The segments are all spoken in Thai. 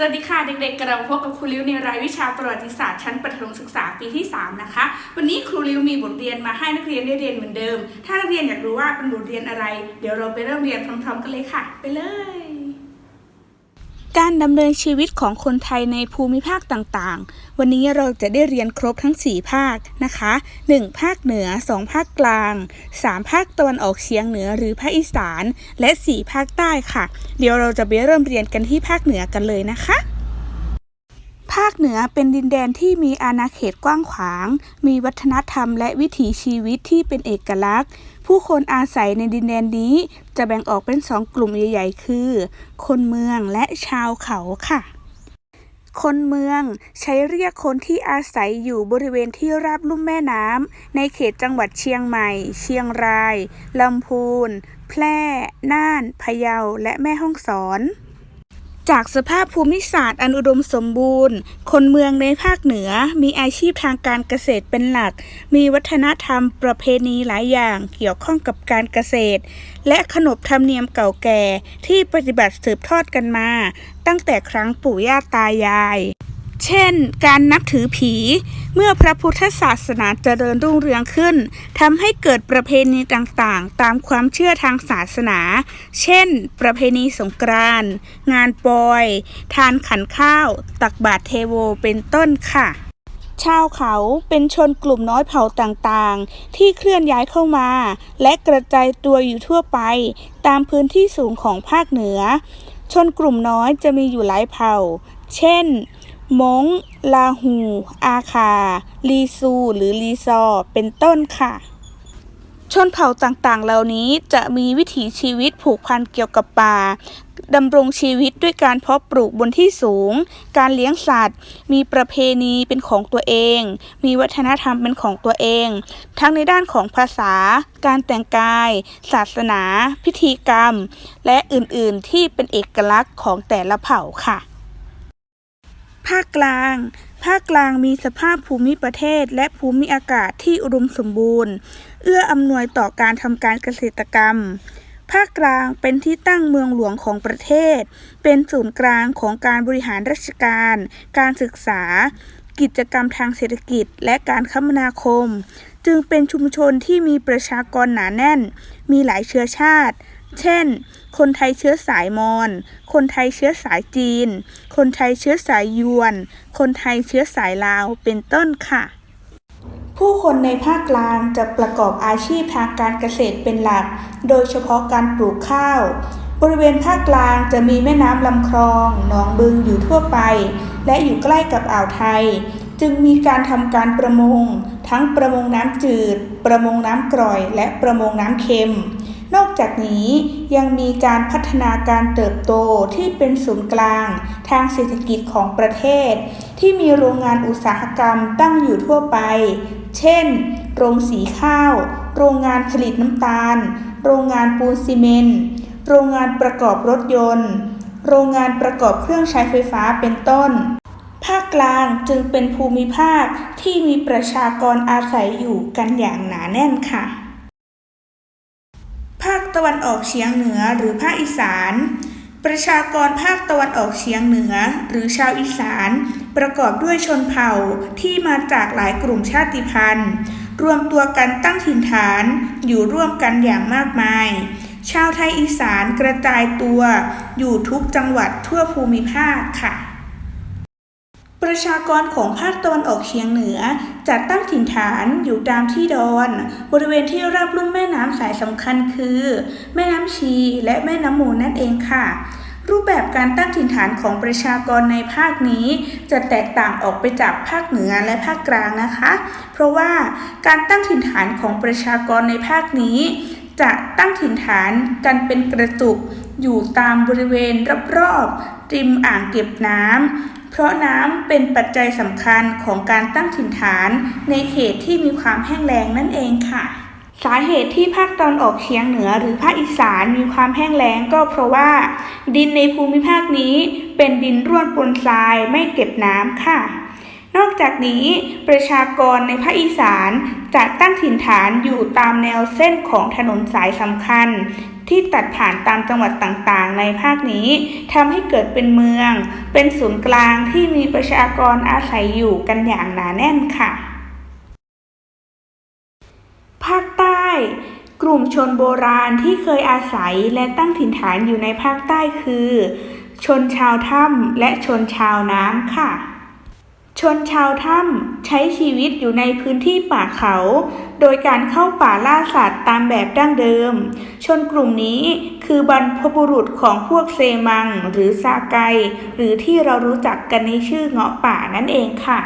สวัสดีค่ะเด็กๆกระเราพบกับครูริวในรายวิชาประวัติศาสตร์ชั้นประถมศึกษาปีที่ 3 นะคะ วันนี้ครูริวมีบทเรียนมาให้นักเรียนได้เรียนเหมือนเดิม ถ้านักเรียนอยากรู้ว่าเป็นบทเรียนอะไร เดี๋ยวเราไปเริ่มเรียนพร้อมๆกันเลยค่ะ ไปเลย การดำเนินชีวิตของคนไทยในภูมิภาคต่างๆ วันนี้เราจะได้เรียนครบทั้ง 4 ภาคนะคะ 1. ภาคเหนือ 2 ภาคกลาง 3 ภาคตะวันออกเฉียงเหนือหรือภาคอีสาน และ 4 ภาคใต้ค่ะ เดี๋ยวเราจะไปเริ่มเรียนกันที่ภาคเหนือกันเลยนะคะภาคเหนือเป็นดินแดนที่มีอาณาเขตกว้างขวาง มีวัฒนธรรมและวิถีชีวิตที่เป็นเอกลักษณ์ ผู้คนอาศัยในดินแดนนี้ จะแบ่งออกเป็นสองกลุ่มใหญ่ ๆ คือ คนเมืองและชาวเขาค่ะ คนเมืองใช้เรียกคนที่อาศัยอยู่บริเวณที่ราบลุ่มแม่น้ำในเขตจังหวัดเชียงใหม่ เชียงรายลำพูน แพร่ น่าน พะเยา และแม่ฮ่องสอน จากสภาพภูมิศาสตร์อันอุดมสมบูรณ์ คนเมืองในภาคเหนือมีอาชีพทางการเกษตรเป็นหลัก มีวัฒนธรรมประเพณีหลายอย่างเกี่ยวข้องกับการเกษตร และขนบธรรมเนียมเก่าแก่ที่ปฏิบัติสืบทอดกันมา ตั้งแต่ครั้งปู่ย่าตายาย เช่น การนับถือผี เมื่อพระพุทธศาสนาเจริญรุ่งเรืองขึ้นทำให้เกิดประเพณีต่างๆ ตามความเชื่อทางศาสนา เช่น ประเพณีสงกรานต์งานปอย ทานขันข้าว ตักบาตรเทโวเป็นต้นค่ะ ชาวเขาเป็นชนกลุ่มน้อยเผ่าต่างๆ ที่เคลื่อนย้ายเข้ามา และกระจายตัวอยู่ทั่วไป ตามพื้นที่สูงของภาคเหนือ ชนกลุ่มน้อยจะมีอยู่หลายเผ่า เช่น มงลาหู อาคา ลีซู หรือลีซอ เป็นต้นค่ะ ชนเผ่าต่างๆ เหล่านี้จะมีวิถีชีวิตผูกพันเกี่ยวกับป่าดำรงชีวิตด้วยการเพาะปลูกบนที่สูง การเลี้ยงสัตว์ มีประเพณีเป็นของตัวเอง มีวัฒนธรรมเป็นของตัวเอง ทั้งในด้านของภาษา การแต่งกาย ศาสนา พิธีกรรม และอื่นๆที่เป็นเอกลักษณ์ของแต่ละเผ่าค่ะ ภาคกลาง ภาคกลางมีสภาพภูมิประเทศ และภูมิอากาศที่อุดมสมบูรณ์ เอื้ออำนวยต่อการทำการเกษตรกรรม ภาคกลางเป็นที่ตั้งเมืองหลวงของประเทศ เป็นศูนย์กลางของการบริหารราชการ การศึกษา กิจกรรมทางเศรษฐกิจ และการคมนาคม จึงเป็นชุมชนที่มีประชากรหนาแน่น มีหลายเชื้อชาติ เช่น คนไทยเชื้อสายมอญ คนไทยเชื้อสายจีน คนไทยเชื้อสายยวน คนไทยเชื้อสายลาว เป็นต้นค่ะ ผู้คนในภาคกลางจะประกอบอาชีพทางการเกษตรเป็นหลัก โดยเฉพาะการปลูกข้าว บริเวณภาคกลางจะมีแม่น้ำลำคลอง หนองบึงอยู่ทั่วไป และอยู่ใกล้กับอ่าวไทย จึงมีการทำการประมง ทั้งประมงน้ำจืด ประมงน้ำกร่อย และประมงน้ำเค็ม นอกจากนี้ยังมีการพัฒนาการเติบโตที่เป็นศูนย์กลาง ทางเศรษฐกิจของประเทศ ที่มีโรงงานอุตสาหกรรมตั้งอยู่ทั่วไป เช่น โรงสีข้าว โรงงานผลิตน้ำตาล โรงงานปูนซีเมนต์ โรงงานประกอบรถยนต์ โรงงานประกอบเครื่องใช้ไฟฟ้าเป็นต้น ภาคกลางจึงเป็นภูมิภาคที่มีประชากรอาศัยอยู่กันอย่างหนาแน่นค่ะ ภาคตะวันออกเฉียงเหนือหรือภาคอีสาน ประชากรภาคตะวันออกเฉียงเหนือ หรือชาวอีสาน ประกอบด้วยชนเผ่าที่มาจากหลายกลุ่มชาติพันธุ์ รวมตัวกันตั้งถิ่นฐานอยู่ร่วมกันอย่างมากมาย ชาวไทยอีสานกระจายตัวอยู่ทุกจังหวัดทั่วภูมิภาคค่ะ ประชากรของภาคตะวันออกเฉียงเหนือจัดตั้งถิ่นฐานอยู่ตามที่ดอน บริเวณที่ราบลุ่มแม่น้ำสายสำคัญคือ แม่น้ำชีและแม่น้ำมูลนั่นเองค่ะ รูปแบบการตั้งถิ่นฐานของประชากรในภาคนี้ จะแตกต่างออกไปจากภาคเหนือและภาคกลางนะคะ เพราะว่าการตั้งถิ่นฐานของประชากรในภาคนี้ จะตั้งถิ่นฐานกันเป็นกระจุกอยู่ตามบริเวณรอบๆริมอ่างเก็บน้ำ เพราะน้ำเป็นปัจจัยสำคัญของการตั้งถิ่นฐานในเขตที่มีความแห้งแล้งนั่นเองค่ะ สาเหตุที่ภาคตอนออกเฉียงเหนือหรือภาคอีสานมีความแห้งแล้งก็เพราะว่า ดินในภูมิภาคนี้เป็นดินร่วนปนทรายไม่เก็บน้ำค่ะนอกจากนี้ประชากรในภาคอีสานจะตั้งถิ่นฐานอยู่ตามแนวเส้นของถนนสายสำคัญ ที่ตัดผ่านตามจังหวัดต่างๆ ในภาคนี้ทำให้เกิดเป็นเมือง เป็นศูนย์กลางที่มีประชากรอาศัยอยู่กันอย่างหนาแน่นค่ะ ภาคใต้กลุ่มชนโบราณที่เคยอาศัยและตั้งถิ่นฐานอยู่ในภาคใต้คือ ชนชาวถ้ำและชนชาวน้ำค่ะ ชนชาวถ้ำใช้ชีวิตอยู่ในพื้นที่ป่าเขา โดยการเข้าป่าล่าสัตว์ตามแบบดั้งเดิม ชนกลุ่มนี้คือบรรพบุรุษของพวกเซมัง หรือซาไก หรือที่เรารู้จักกันในชื่อเงาะป่านั่นเองค่ะ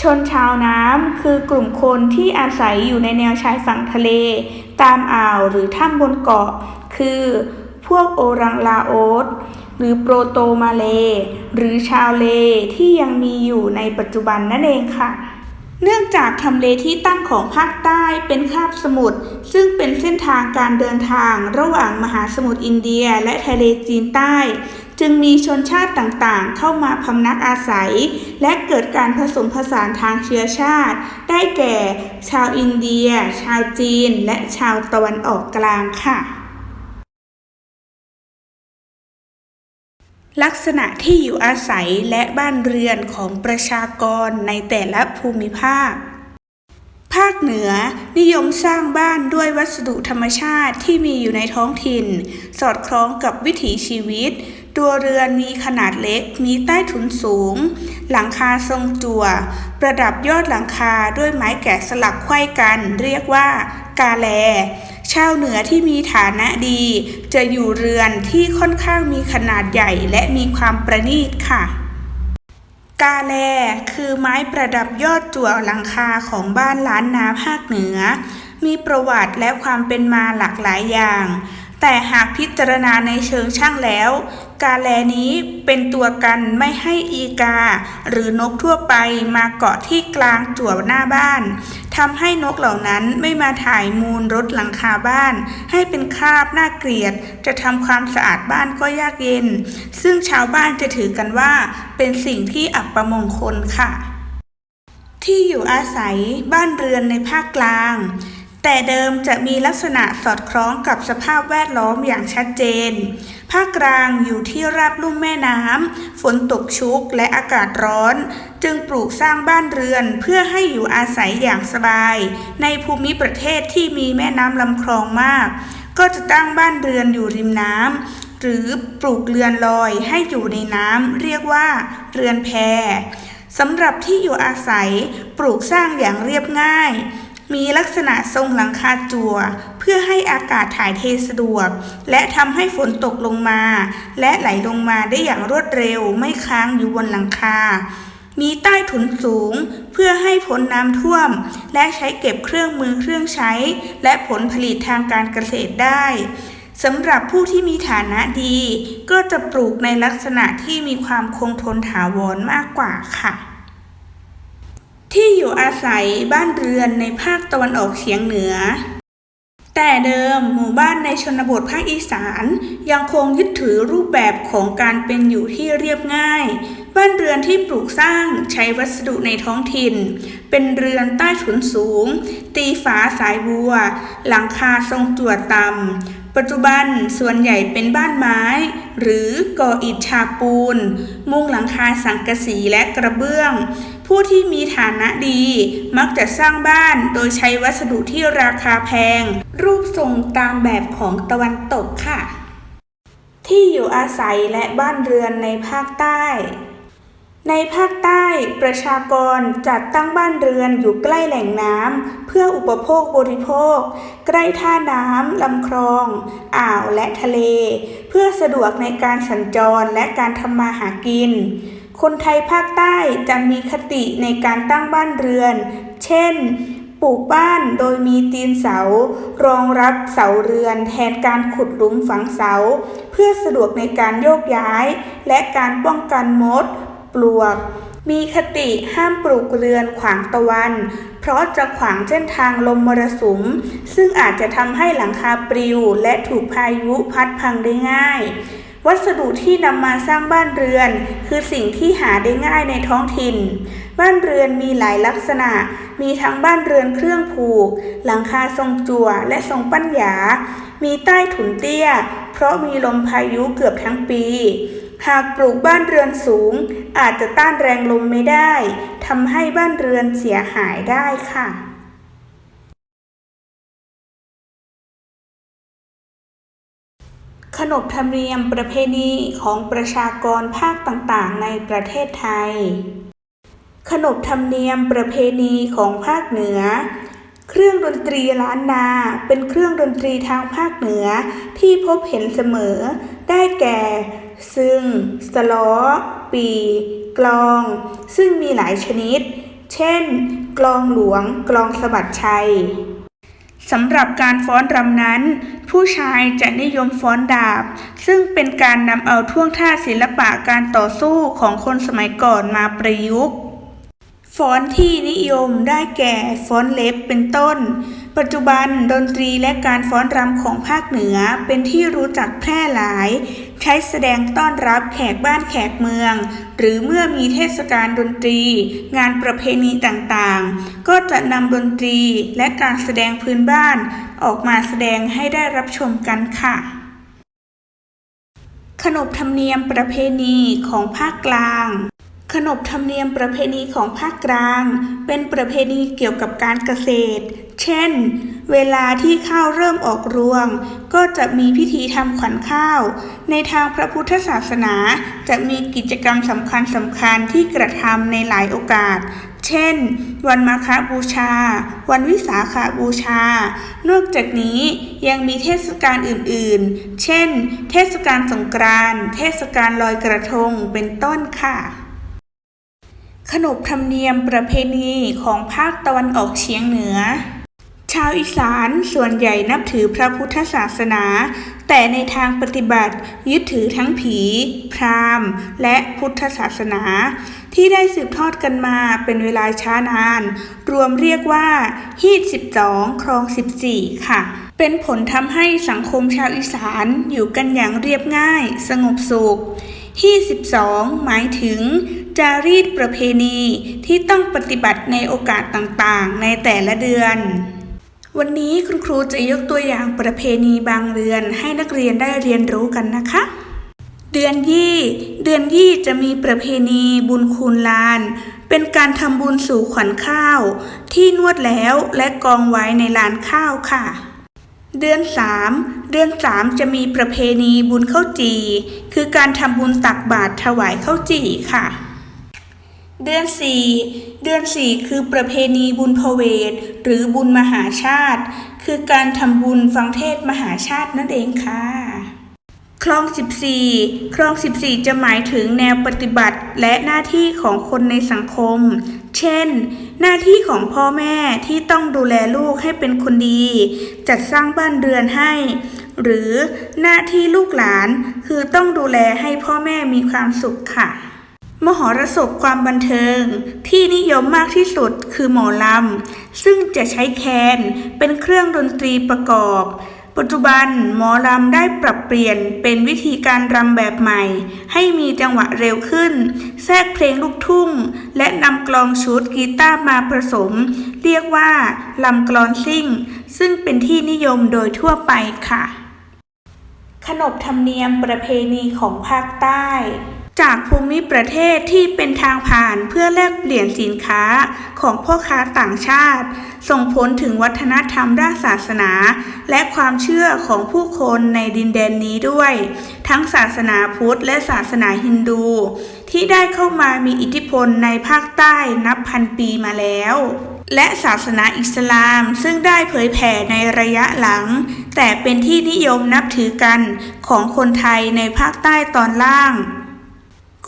ชนชาวน้ำคือกลุ่มคนที่อาศัยอยู่ในแนวชายฝั่งทะเล ตามอ่าวหรือถ้ำบนเกาะ คือ พวกโอรังลาโอส หรือโปรโตมาเล หรือชาวเลที่ยังมีอยู่ในปัจจุบันนั่นเองค่ะ เนื่องจากทำเลที่ตั้งของภาคใต้เป็นคาบสมุทรซึ่งเป็นเส้นทางการเดินทางระหว่างมหาสมุทรอินเดียและทะเลจีนใต้ จึงมีชนชาติต่างๆ เข้ามาพำนักอาศัย และเกิดการผสมผสานทางเชื้อชาติ ได้แก่ ชาวอินเดีย ชาวจีน และชาวตะวันออกกลางค่ะ ลักษณะที่อยู่อาศัยและบ้านเรือนของประชากรในแต่ละภูมิภาค ภาคเหนือนิยมสร้างบ้านด้วยวัสดุธรรมชาติที่มีอยู่ในท้องถิ่น สอดคล้องกับวิถีชีวิต ตัวเรือนมีขนาดเล็ก มีใต้ถุนสูง หลังคาทรงจั่ว ประดับยอดหลังคาด้วยไม้แกะสลักไขว้กัน เรียกว่ากาแล ชาวเหนือที่มีฐานะดี จะอยู่เรือนที่ค่อนข้างมีขนาดใหญ่และมีความประณีตค่ะ กาแลคือไม้ประดับยอดจั่วหลังคาของบ้านล้านนาภาคเหนือ มีประวัติและความเป็นมาหลากหลายอย่าง แต่หากพิจารณาในเชิงช่างแล้ว กาแลนี้เป็นตัวกันไม่ให้อีกา หรือนกทั่วไปมาเกาะที่กลางจั่วหน้าบ้านทำให้นกเหล่านั้นไม่มาถ่ายมูลรถหลังคาบ้าน ให้เป็นคราบน่าเกลียด จะทำความสะอาดบ้านก็ยากเย็น ซึ่งชาวบ้านจะถือกันว่า เป็นสิ่งที่อับประมงคลค่ะ ที่อยู่อาศัยบ้านเรือนในภาคกลาง แต่เดิมจะมีลักษณะสอดคล้องกับสภาพแวดล้อมอย่างชัดเจน ภาคกลางอยู่ที่ราบลุ่มแม่น้ำ ฝนตกชุกและอากาศร้อน จึงปลูกสร้างบ้านเรือนเพื่อให้อยู่อาศัยอย่างสบาย ในภูมิประเทศที่มีแม่น้ำลำคลองมาก ก็จะตั้งบ้านเรือนอยู่ริมน้ำ หรือปลูกเรือนลอยให้อยู่ในน้ำเรียกว่าเรือนแพสำหรับที่อยู่อาศัยปลูกสร้างอย่างเรียบง่าย มีลักษณะทรงหลังคาจั่ว เพื่อให้อากาศถ่ายเทสะดวก และทำให้ฝนตกลงมา และไหลลงมาได้อย่างรวดเร็วไม่ค้างอยู่บนหลังคา มีใต้ถุนสูง เพื่อให้พ้นน้ำท่วม และใช้เก็บเครื่องมือเครื่องใช้ และผลผลิตทางการเกษตรได้สำหรับผู้ที่มีฐานะดี ก็จะปลูกในลักษณะที่มีความคงทนถาวรมากกว่าค่ะ ที่อยู่อาศัยบ้านเรือนในภาคตะวันออกเฉียงเหนือ แต่เดิมหมู่บ้านในชนบทภาคอีสานยังคงยึดถือรูปแบบของการเป็นอยู่ที่เรียบง่าย บ้านเรือนที่ปลูกสร้างใช้วัสดุในท้องถิ่น เป็นเรือนใต้ถุนสูง ตีฝาสายบัว หลังคาทรงจั่วต่ำปัจจุบันส่วนใหญ่เป็นบ้านไม้ หรือก่ออิฐฉาบปูน มุงหลังคาสังกะสีและกระเบื้อง ผู้ที่มีฐานะดี มักจะสร้างบ้านโดยใช้วัสดุที่ราคาแพง รูปทรงตามแบบของตะวันตกค่ะ ที่อยู่อาศัยและบ้านเรือนในภาคใต้ ในภาคใต้ประชากรจัดตั้งบ้านเรือนอยู่ใกล้แหล่งน้ำเพื่ออุปโภคบริโภค ใกล้ท่าน้ำลำคลอง อ่าวและทะเล เพื่อสะดวกในการสัญจรและการทำมาหากิน คนไทยภาคใต้จะมีคติในการตั้งบ้านเรือน เช่น ปลูกบ้านโดยมีตีนเสา รองรับเสาเรือนแทนการขุดหลุมฝังเสา เพื่อสะดวกในการโยกย้าย และการป้องกันมด ปลวก มีคติห้ามปลูกเรือนขวางตะวัน เพราะจะขวางเส้นทางลมมรสุม ซึ่งอาจจะทำให้หลังคาปลิวและถูกพายุพัดพังได้ง่าย วัสดุที่นำมาสร้างบ้านเรือน คือสิ่งที่หาได้ง่ายในท้องถิ่น บ้านเรือนมีหลายลักษณะ มีทั้งบ้านเรือนเครื่องผูก หลังคาทรงจั่วและทรงปั้นหยา มีใต้ถุนเตี้ย เพราะมีลมพายุเกือบทั้งปี หากปลูกบ้านเรือนสูง อาจจะต้านแรงลมไม่ได้ทำให้บ้านเรือนเสียหายได้ค่ะ นบธรรมเนียมประเพณีของประชากรภาคต่างๆ ในประเทศไทย ขนบธรรมเนียมประเพณีของภาคเหนือ เครื่องดนตรีล้านนา เป็นเครื่องดนตรีทางภาคเหนือที่พบเห็นเสมอ ได้แก่ ซึ่ง สล้อ ปี กลอง ซึ่งมีหลายชนิด เช่น กลองหลวง กลองสะบัดชัย สำหรับการฟ้อนรำนั้น ผู้ชายจะนิยมฟ้อนดาบ ซึ่งเป็นการนำเอาท่วงท่าศิลปะการต่อสู้ของคนสมัยก่อนมาประยุกต์ ฟ้อนที่นิยมได้แก่ฟ้อนเล็บเป็นต้น ปัจจุบันดนตรีและการฟ้อนรำของภาคเหนือเป็นที่รู้จักแพร่หลาย ใช้แสดงต้อนรับแขกบ้านแขกเมือง หรือเมื่อมีเทศกาลดนตรี งานประเพณีต่างๆ ก็จะนำดนตรีและการแสดงพื้นบ้านออกมาแสดงให้ได้รับชมกันค่ะขนบธรรมเนียมประเพณีของภาคกลาง ขนบธรรมเนียมประเพณีของภาคกลาง เป็นประเพณีเกี่ยวกับการเกษตร เช่น เวลาที่ข้าวเริ่มออกรวง ก็จะมีพิธีทำขวัญข้าว ในทางพระพุทธศาสนาจะมีกิจกรรมสำคัญสำคัญๆที่กระทำในหลายโอกาส เช่น วันมาฆบูชา วันวิสาขาบูชา นอกจากนี้ยังมีเทศกาลอื่นๆ เช่น เทศกาลสงกรานต์ เทศกาลลอยกระทง เป็นต้นค่ะ ขนบธรรมเนียมประเพณีของภาคตะวันออกเฉียงเหนือ ชาวอีสานส่วนใหญ่นับถือพระพุทธศาสนา แต่ในทางปฏิบัติยึดถือทั้งผี พราหมณ์ และพุทธศาสนา ที่ได้สืบทอดกันมาเป็นเวลาช้านาน รวมเรียกว่าฮีด12 ครอง 14 ค่ะเป็นผลทำให้สังคมชาวอีสานอยู่กันอย่างเรียบง่าย สงบสุขที่12 หมายถึง จารีตประเพณีที่ต้องปฏิบัติในโอกาสต่างๆ ในแต่ละเดือน วันนี้คุณครูจะยกตัวอย่างประเพณีบางเดือนให้นักเรียนได้เรียนรู้กันนะคะ เดือนยี่ เดือนยี่จะมีประเพณีบุญคูณลาน เป็นการทำบุญสู่ขวัญข้าว ที่นวดแล้วและกองไว้ในลานข้าวค่ะ เดือนสามเดือนสามจะมีประเพณีบุญข้าวจี คือการทำบุญตักบาตรถวายข้าวจีค่ะ เดือนสี่เดือนสี่คือประเพณีบุญพเวทหรือบุญมหาชาติ คือการทำบุญฟังเทศมหาชาตินั่นเองค่ะ คลอง 14 คลอง 14 จะหมายถึงแนวปฏิบัติและหน้าที่ของคนในสังคม เช่น หน้าที่ของพ่อแม่ที่ต้องดูแลลูกให้เป็นคนดี จัดสร้างบ้านเรือนให้ หรือหน้าที่ลูกหลานคือต้องดูแลให้พ่อแม่มีความสุขค่ะ มหรสพความบันเทิงที่นิยมมากที่สุดคือหมอลำ ซึ่งจะใช้แคนเป็นเครื่องดนตรีประกอบ ปัจจุบันหมอลำได้ปรับเปลี่ยนเป็นวิธีการรำแบบใหม่ ให้มีจังหวะเร็วขึ้น แทรกเพลงลูกทุ่ง และนำกลองชุดกีตาร์มาผสม เรียกว่าลำกลอนซิ่ง ซึ่งเป็นที่นิยมโดยทั่วไปค่ะ ขนบธรรมเนียมประเพณีของภาคใต้ จากภูมิประเทศที่เป็นทางผ่านเพื่อแลกเปลี่ยนสินค้าของพ่อค้าต่างชาติ ส่งผลถึงวัฒนธรรมด้านศาสนา และความเชื่อของผู้คนในดินแดนนี้ด้วย ทั้งศาสนาพุทธและศาสนาฮินดู ที่ได้เข้ามามีอิทธิพลในภาคใต้นับพันปีมาแล้วและศาสนาอิสลามซึ่งได้เผยแผ่ในระยะหลัง แต่เป็นที่นิยมนับถือกันของคนไทยในภาคใต้ตอนล่าง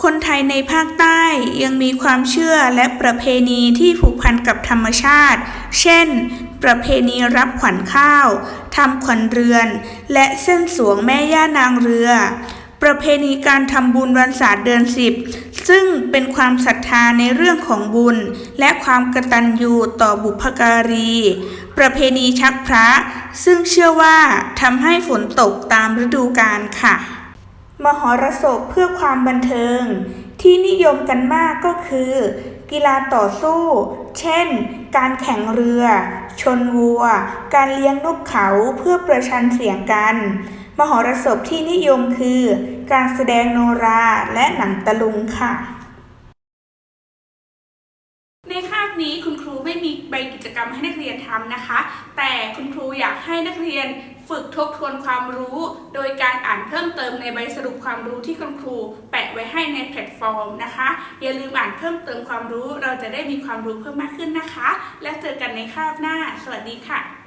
คนไทยในภาคใต้ยังมีความเชื่อและประเพณีที่ผูกพันกับธรรมชาติ เช่น ประเพณีรับขวัญข้าวทำขวัญเรือน และเส้นสวงแม่ย่านางเรือ ประเพณีการทำบุญวันศาสตร์เดือนสิบซึ่งเป็นความศรัทธาในเรื่องของบุญ และความกตัญญูต่อบุพการี ประเพณีชักพระ ซึ่งเชื่อว่าทำให้ฝนตกตามฤดูกาลค่ะ มหรสพเพื่อความบันเทิง ที่นิยมกันมากก็คือ กีฬาต่อสู้ เช่น การแข่งเรือ ชนวัว การเลี้ยงนกเขาเพื่อประชันเสียงกัน มหรสพที่นิยมคือ การแสดงโนราและหนังตะลุงค่ะ ในคาบนี้คุณครูไม่มีใบกิจกรรมให้นักเรียนทำนะคะ แต่คุณครูอยากให้นักเรียน ฝึกทบทวนความรู้ โดยการอ่านเพิ่มเติมในใบสรุปความรู้ที่คุณครู แปะไว้ให้ในแพลตฟอร์มนะคะ อย่าลืมอ่านเพิ่มเติมความรู้ เราจะได้มีความรู้เพิ่มมากขึ้นนะคะ และเจอกันในคาบหน้า สวัสดีค่ะ